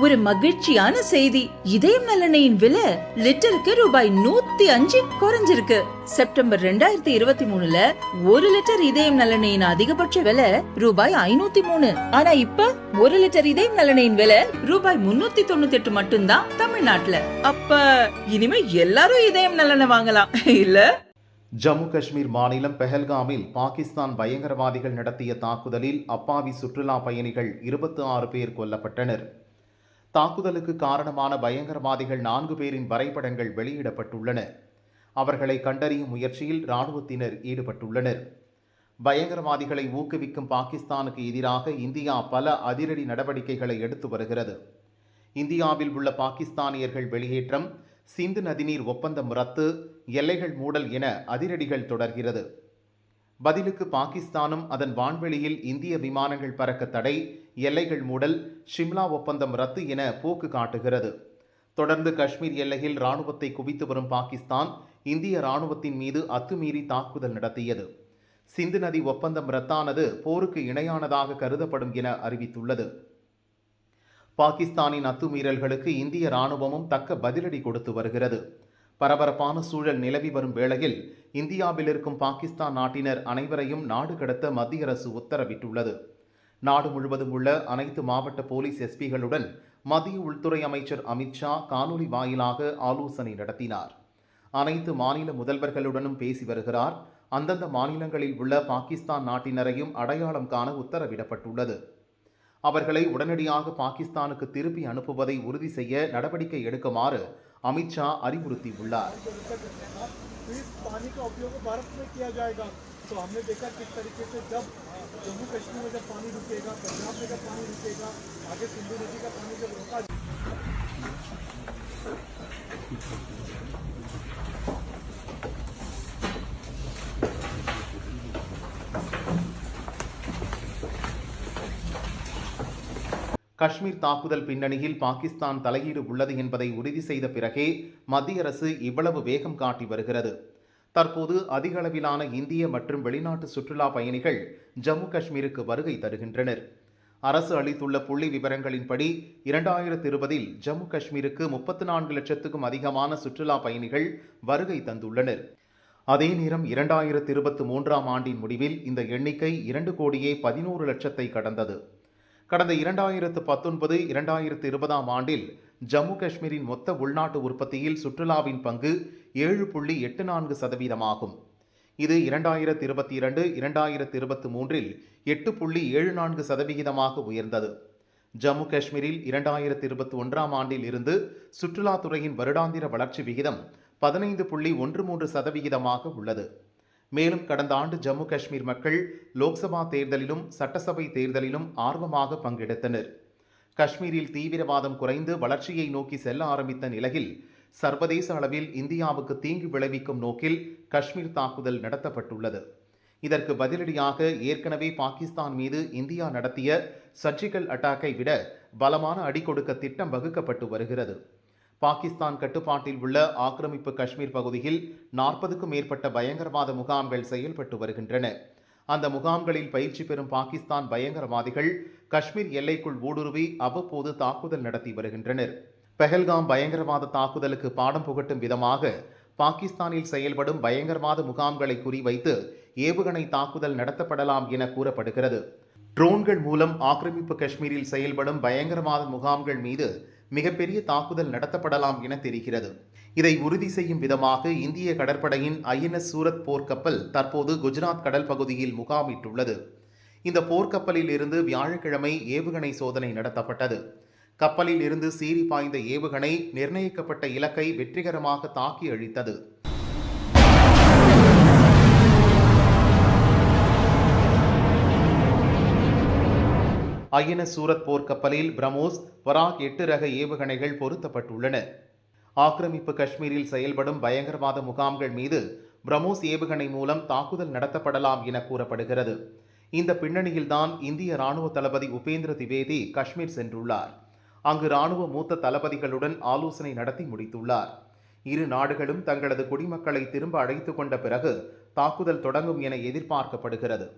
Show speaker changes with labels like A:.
A: ஒரு மகிழ்ச்சியான செய்தி. இதயம் நலனையின் விலை லிட்டருக்கு ரூபாய் நூத்தி அஞ்சு குறைஞ்சிருக்கு. செப்டம்பர் ரெண்டாயிரத்தி இருபத்தி மூணுல ஒரு லிட்டர் இதயம் நலனையின் அதிகபட்ச விலை ரூபாய் ஐநூத்தி மூணு. ஆனா இப்ப ஒரு லிட்டர் இதயம் நலனையின் விலை ரூபாய் முன்னூத்தி தொண்ணூத்தி எட்டு மட்டும்தான் தமிழ்நாட்டுல. அப்ப இனிமே எல்லாரும் இதயம் நலனை வாங்கலாம். இல்ல?
B: ஜம்மு காஷ்மீர் மாநிலம் பெஹல்காமில் பாகிஸ்தான் பயங்கரவாதிகள் நடத்திய தாக்குதலில் அப்பாவி சுற்றுலா பயணிகள் இருபத்தி ஆறு பேர் கொல்லப்பட்டனர். தாக்குதலுக்கு காரணமான பயங்கரவாதிகள் நான்கு பேரின் வரைபடங்கள் வெளியிடப்பட்டுள்ளன. அவர்களை கண்டறியும் முயற்சியில் இராணுவத்தினர் ஈடுபட்டுள்ளனர். பயங்கரவாதிகளை ஊக்குவிக்கும் பாகிஸ்தானுக்கு எதிராக இந்தியா பல அதிரடி நடவடிக்கைகளை எடுத்து வருகிறது. இந்தியாவில் உள்ள பாகிஸ்தானியர்கள் வெளியேற்றம் சிந்து நதிநீர் ஒப்பந்தம் ரத்து எல்லைகள் மூடல் என அதிரடிகள் தொடர்கிறது. பதிலுக்கு பாகிஸ்தானும் அதன் வான்வெளியில் இந்திய விமானங்கள் பறக்க தடை எல்லைகள் மூடல் ஷிம்லா ஒப்பந்தம் ரத்து என போக்கு காட்டுகிறது. தொடர்ந்து காஷ்மீர் எல்லையில் ராணுவத்தை குவித்து வரும் பாகிஸ்தான் இந்திய ராணுவத்தின் மீது அத்துமீறி தாக்குதல் நடத்தியது. சிந்து நதி ஒப்பந்தம் ரத்தானது போருக்கு இணையானதாக கருதப்படும் என அறிவித்துள்ளது. பாகிஸ்தானின் அத்துமீறல்களுக்கு இந்திய ராணுவமும் தக்க பதிலடி கொடுத்து வருகிறது. பரபரப்பான சூழல் நிலவி வரும் வேளையில் இந்தியாவில் இருக்கும் பாகிஸ்தான் நாட்டினர் அனைவரையும் நாடு கடத்த மத்திய அரசு உத்தரவிட்டுள்ளது. நாடு முழுவதும் உள்ள அனைத்து மாவட்ட போலீஸ் எஸ்பிகளுடன் மத்திய உள்துறை அமைச்சர் அமித்ஷா காணொலி வாயிலாக ஆலோசனை நடத்தினார். அனைத்து மாநில முதல்வர்களுடனும் பேசி வருகிறார். அந்தந்த மாநிலங்களில் உள்ள பாகிஸ்தான் நாட்டினரையும் அடையாளம் காண உத்தரவிடப்பட்டுள்ளது. அவர்களை உடனடியாக பாகிஸ்தானுக்கு திருப்பி அனுப்புவதை உறுதி செய்ய நடவடிக்கை எடுக்குமாறு அமித்ஷா அறிவுறுத்தியுள்ளார்
C: तो इस पानी का उपयोग भारत में किया जाएगा तो हमने देखा किस तरीके से जब जम्मू कश्मीर में जब पानी रुकेगा पंजाब में जब पानी रुकेगा आगे सिंधु नदी का पानी जब रोका
B: காஷ்மீர் தாக்குதல் பின்னணியில் பாகிஸ்தான் தலையீடு உள்ளது என்பதை உறுதி செய்த பிறகே மத்திய அரசு இவ்வளவு வேகம் காட்டி வருகிறது. தற்போது அதிக அளவிலான இந்திய மற்றும் வெளிநாட்டு சுற்றுலா பயணிகள் ஜம்மு காஷ்மீருக்கு வருகை தருகின்றனர். அரசு அளித்துள்ள புள்ளி விவரங்களின்படி இரண்டாயிரத்து இருபதில் ஜம்மு காஷ்மீருக்கு முப்பத்து நான்கு லட்சத்துக்கும் அதிகமான சுற்றுலா பயணிகள் வருகை தந்துள்ளனர். அதே நேரம் இரண்டாயிரத்து இருபத்தி மூன்றாம் ஆண்டின் முடிவில் இந்த எண்ணிக்கை இரண்டு கோடியே பதினோரு லட்சத்தை கடந்தது. கடந்த இரண்டாயிரத்து பத்தொன்பது இரண்டாயிரத்து இருபதாம் ஆண்டில் ஜம்மு காஷ்மீரின் மொத்த உள்நாட்டு உற்பத்தியில் சுற்றுலாவின் பங்கு ஏழு புள்ளி எட்டு நான்கு சதவீதமாகும். இது இரண்டாயிரத்து இருபத்தி இரண்டு இரண்டாயிரத்து இருபத்தி மூன்றில் எட்டு புள்ளி ஏழு நான்கு சதவிகிதமாக உயர்ந்தது. ஜம்மு காஷ்மீரில் இரண்டாயிரத்து இருபத்தி ஒன்றாம் ஆண்டில் இருந்து சுற்றுலாத்துறையின் வருடாந்திர வளர்ச்சி விகிதம் பதினைந்து புள்ளி ஒன்று மூன்று சதவிகிதமாக உள்ளது. மேலும் கடந்த ஆண்டு ஜம்மு காஷ்மீர் மக்கள் லோக்சபா தேர்தலிலும் சட்டசபை தேர்தலிலும் ஆர்வமாக பங்கெடுத்தனர். காஷ்மீரில் தீவிரவாதம் குறைந்து வளர்ச்சியை நோக்கி செல்ல ஆரம்பித்த நிலையில் சர்வதேச அளவில் இந்தியாவுக்கு தீங்கு விளைவிக்கும் நோக்கில் காஷ்மீர் தாக்குதல் நடத்தப்பட்டுள்ளது. இதற்கு பதிலடியாக ஏற்கனவே பாகிஸ்தான் மீது இந்தியா நடத்திய சர்ஜிக்கல் அட்டாக்கை விட பலமான அடி கொடுக்க திட்டம் வகுக்கப்பட்டு வருகிறது. பாகிஸ்தான் கட்டுப்பாட்டில் உள்ள ஆக்கிரமிப்பு காஷ்மீர் பகுதியில் நாற்பதுக்கும் மேற்பட்ட பயங்கரவாத முகாம்கள் செயல்பட்டு வருகின்றன. அந்த முகாம்களில் பயிற்சி பெறும் பாகிஸ்தான் பயங்கரவாதிகள் காஷ்மீர் எல்லைக்குள் ஊடுருவி அவ்வப்போது தாக்குதல் நடத்தி வருகின்றனர். பெஹல்காம் பயங்கரவாத தாக்குதலுக்கு பாடம் புகட்டும் விதமாக பாகிஸ்தானில் செயல்படும் பயங்கரவாத முகாம்களை குறிவைத்து ஏவுகணை தாக்குதல் நடத்தப்படலாம் என கூறப்படுகிறது. ட்ரோன்கள் மூலம் ஆக்கிரமிப்பு காஷ்மீரில் செயல்படும் பயங்கரவாத முகாம்கள் மீது மிகப்பெரிய தாக்குதல் நடத்தப்படலாம் என தெரிகிறது. இதை உறுதி செய்யும் விதமாக இந்திய கடற்படையின் ஐஎன்எஸ் சூரத் போர்க்கப்பல் தற்போது குஜராத் கடல் பகுதியில் முகாமிட்டுள்ளது. இந்த போர்க்கப்பலில் இருந்து வியாழக்கிழமை ஏவுகணை சோதனை நடத்தப்பட்டது. கப்பலில் இருந்து சீறி பாய்ந்த ஏவுகணை நிர்ணயிக்கப்பட்ட இலக்கை வெற்றிகரமாக தாக்கி அழித்தது. ஐஎன்எஸ் சூரத் போர்க்கப்பலில் பிரமோஸ் வராக் எட்டு ரக ஏவுகணைகள் பொருத்தப்பட்டுள்ளன. ஆக்கிரமிப்பு காஷ்மீரில் செயல்படும் பயங்கரவாத முகாம்கள் மீது பிரமோஸ் ஏவுகணை மூலம் தாக்குதல் நடத்தப்படலாம் என கூறப்படுகிறது. இந்த பின்னணியில்தான் இந்திய ராணுவ தளபதி உபேந்திர திவேதி காஷ்மீர் சென்றுள்ளார். அங்கு ராணுவ மூத்த தளபதிகளுடன் ஆலோசனை நடத்தி முடித்துள்ளார். இரு நாடுகளும் தங்களது குடிமக்களை திரும்ப அழைத்து கொண்ட பிறகு தாக்குதல் தொடங்கும் என எதிர்பார்க்கப்படுகிறது.